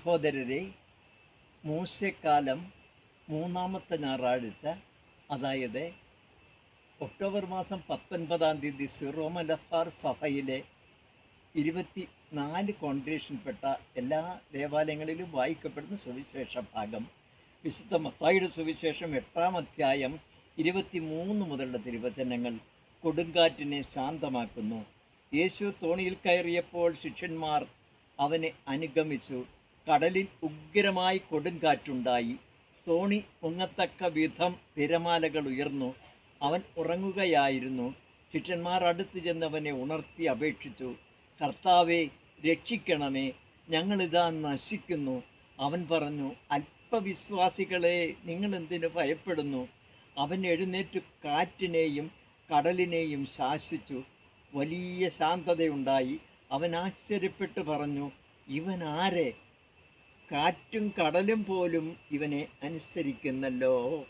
സഹോദരരെ മൂശക്കാലം മൂന്നാമത്തെ ഞായറാഴ്ച അതായത് ഒക്ടോബർ മാസം പത്തൊൻപതാം തീയതി സിറോമ ലഫാർ സഭയിലെ ഇരുപത്തി നാല് കോൺഗ്രേഷൻപ്പെട്ട എല്ലാ ദേവാലയങ്ങളിലും വായിക്കപ്പെടുന്ന സുവിശേഷ ഭാഗം. വിശുദ്ധ മത്തായിയുടെ സുവിശേഷം എട്ടാം അധ്യായം ഇരുപത്തി മൂന്ന് മുതലുള്ള തിരുവചനങ്ങൾ കൊടുങ്കാറ്റിനെ ശാന്തമാക്കുന്നു. യേശു തോണിയിൽ കയറിയപ്പോൾ ശിഷ്യന്മാർ അവനെ അനുഗമിച്ചു. കടലിൽ ഉഗ്രമായി കൊടുങ്കാറ്റുണ്ടായി. തോണി പൊങ്ങത്തക്ക വിധം തിരമാലകൾ ഉയർന്നു. അവൻ ഉറങ്ങുകയായിരുന്നു. ശിഷ്യന്മാർ അടുത്ത് ചെന്നവനെ ഉണർത്തി അപേക്ഷിച്ചു. കർത്താവെ രക്ഷിക്കണമേ. ഞങ്ങളിതാ നശിക്കുന്നു. അവൻ പറഞ്ഞു അല്പവിശ്വാസികളെ നിങ്ങൾ എന്തിനു ഭയപ്പെടുന്നു? അവൻ എഴുന്നേറ്റ് കാറ്റിനെയും കടലിനെയും ശാസിച്ചു. വലിയ ശാന്തതയുണ്ടായി. അവൻ ആശ്ചര്യപ്പെട്ട് പറഞ്ഞു ഇവൻ ആരെ? കാറ്റും കടലും പോലും ഇവനെ അനുസരിക്കുന്നല്ലോ.